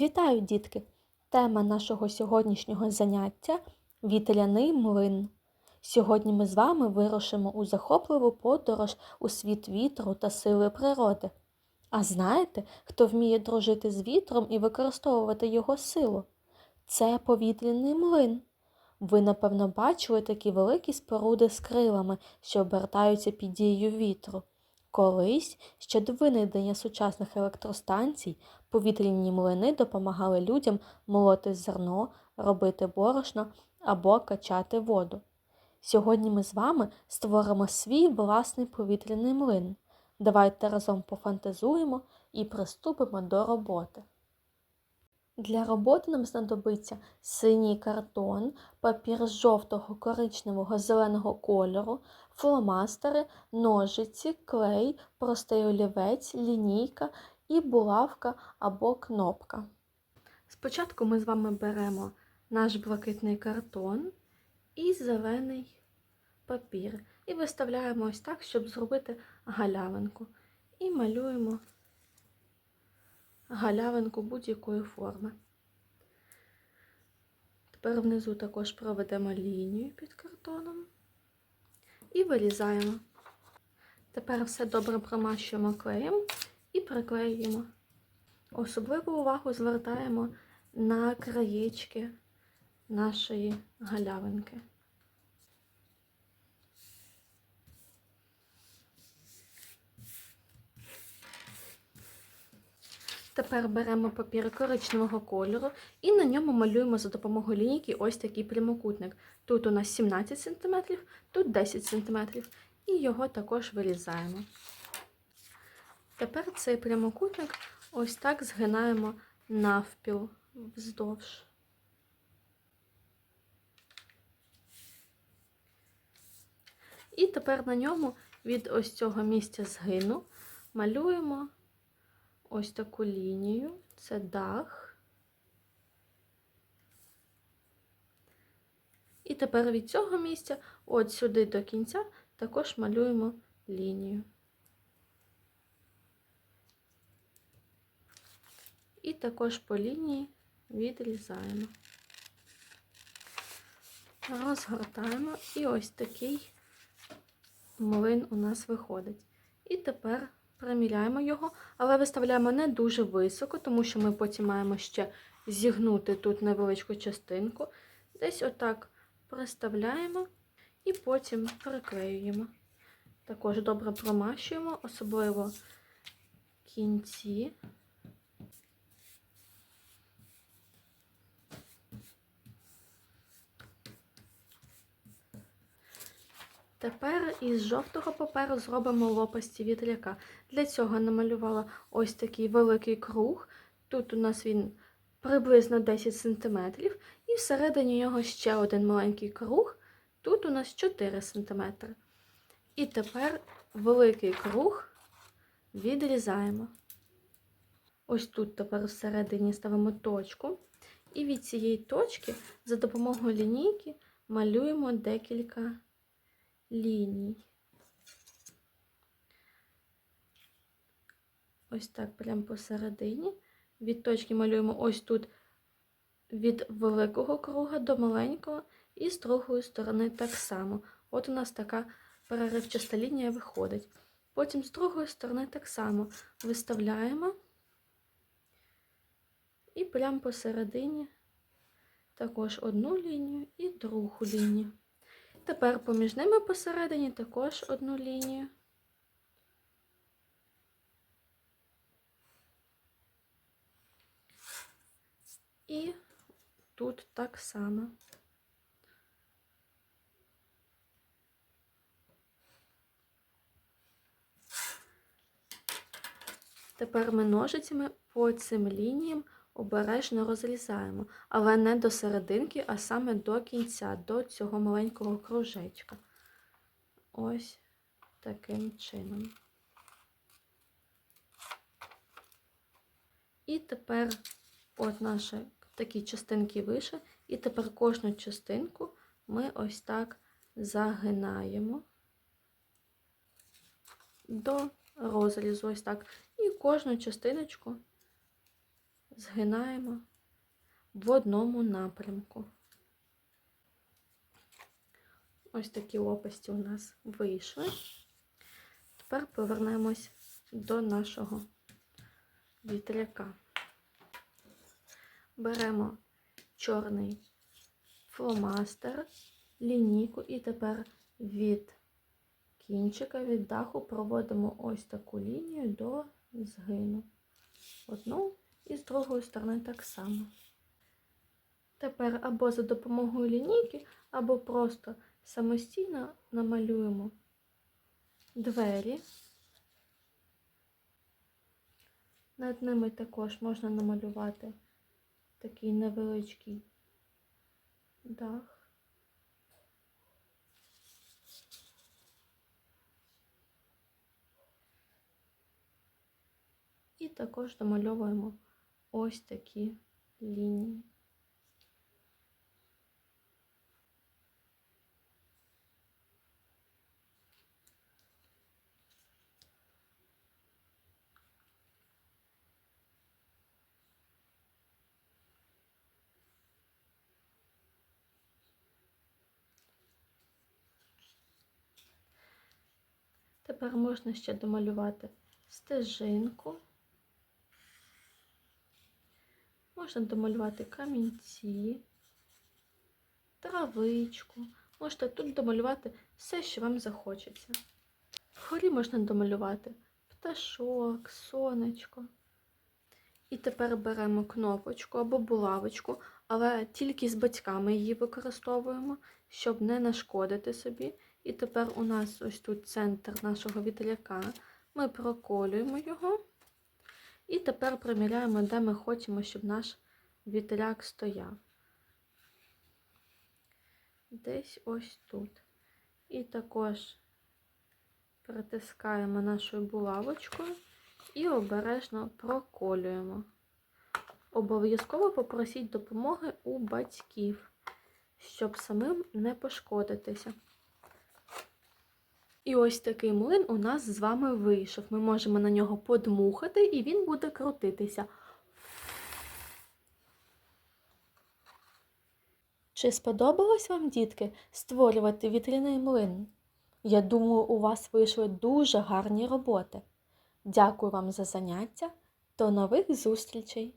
Вітаю, дітки! Тема нашого сьогоднішнього заняття вітряний млин. Сьогодні ми з вами вирушимо у захопливу подорож у світ вітру та сили природи. А знаєте, хто вміє дружити з вітром і використовувати його силу? Це повітряний млин. Ви, напевно, бачили такі великі споруди з крилами, що обертаються під дією вітру. Колись, ще до винайдення сучасних електростанцій, повітряні млини допомагали людям молоти зерно, робити борошно або качати воду. Сьогодні ми з вами створимо свій власний повітряний млин. Давайте разом пофантазуємо і приступимо до роботи. Для роботи нам знадобиться синій картон, папір жовтого, коричневого, зеленого кольору, фломастери, ножиці, клей, простий олівець, лінійка і булавка або кнопка. Спочатку ми з вами беремо наш блакитний картон і зелений папір і виставляємо ось так, щоб зробити галявинку. І малюємо галявинку будь-якої форми. Тепер внизу також проведемо лінію під картоном і вирізаємо. Тепер все добре промащуємо клеєм і приклеюємо. Особливу увагу звертаємо на краєчки нашої галявинки. Тепер беремо папір коричневого кольору і на ньому малюємо за допомогою лінійки ось такий прямокутник. Тут у нас 17 см, тут 10 см, і його також вирізаємо. Тепер цей прямокутник ось так згинаємо навпіл вздовж. І тепер на ньому від ось цього місця згину малюємо ось таку лінію, це дах. І тепер від цього місця, от сюди до кінця, також малюємо лінію. І також по лінії відрізаємо. Розгортаємо і ось такий млин у нас виходить. І тепер приміряємо його, але виставляємо не дуже високо, тому що ми потім маємо ще зігнути тут невеличку частинку. Десь отак приставляємо і потім приклеюємо. Також добре промащуємо, особливо кінці. Тепер із жовтого паперу зробимо лопасті вітряка. Для цього намалювала ось такий великий круг. Тут у нас він приблизно 10 см, і всередині нього ще один маленький круг. Тут у нас 4 см. І тепер великий круг відрізаємо. Ось тут тепер всередині ставимо точку. І від цієї точки за допомогою лінійки малюємо декілька ліній. Ось так, прямо посередині. Від точки малюємо ось тут від великого круга до маленького, і з другої сторони так само. От у нас така переривчаста лінія виходить. Потім з другої сторони так само виставляємо і прямо посередині також одну лінію і другу лінію. Тепер поміж ними посередині також одну лінію. І тут так само. Тепер ми ножицями по цим лініям обережно розрізаємо, але не до серединки, а саме до кінця, до цього маленького кружечка. Ось таким чином. І тепер от наші такі частинки вище, і тепер кожну частинку ми ось так загинаємо до розрізу, ось так. І кожну частиночку згинаємо в одному напрямку. Ось такі лопасті у нас вийшли. Тепер повернемось до нашого вітряка. Беремо чорний фломастер, лінійку і тепер від кінчика, від даху проводимо ось таку лінію до згину. Одну і з другої сторони так само. Тепер або за допомогою лінійки, або просто самостійно намалюємо двері. Над ними також можна намалювати такий невеличкий дах. І також домальовуємо ось такі лінії. Тепер можна ще домалювати стежинку. Можна домалювати камінці, травичку. Можете тут домалювати все, що вам захочеться. Вгорі можна домалювати пташок, сонечко. І тепер беремо кнопочку або булавочку, але тільки з батьками її використовуємо, щоб не нашкодити собі. І тепер у нас ось тут центр нашого вітряка. Ми проколюємо його. І тепер приміряємо, де ми хочемо, щоб наш вітряк стояв. Десь ось тут. І також притискаємо нашою булавочкою і обережно проколюємо. Обов'язково попросіть допомоги у батьків, щоб самим не пошкодитися. І ось такий млин у нас з вами вийшов. Ми можемо на нього подмухати, і він буде крутитися. Чи сподобалось вам, дітки, створювати вітряний млин? Я думаю, у вас вийшли дуже гарні роботи. Дякую вам за заняття. До нових зустрічей!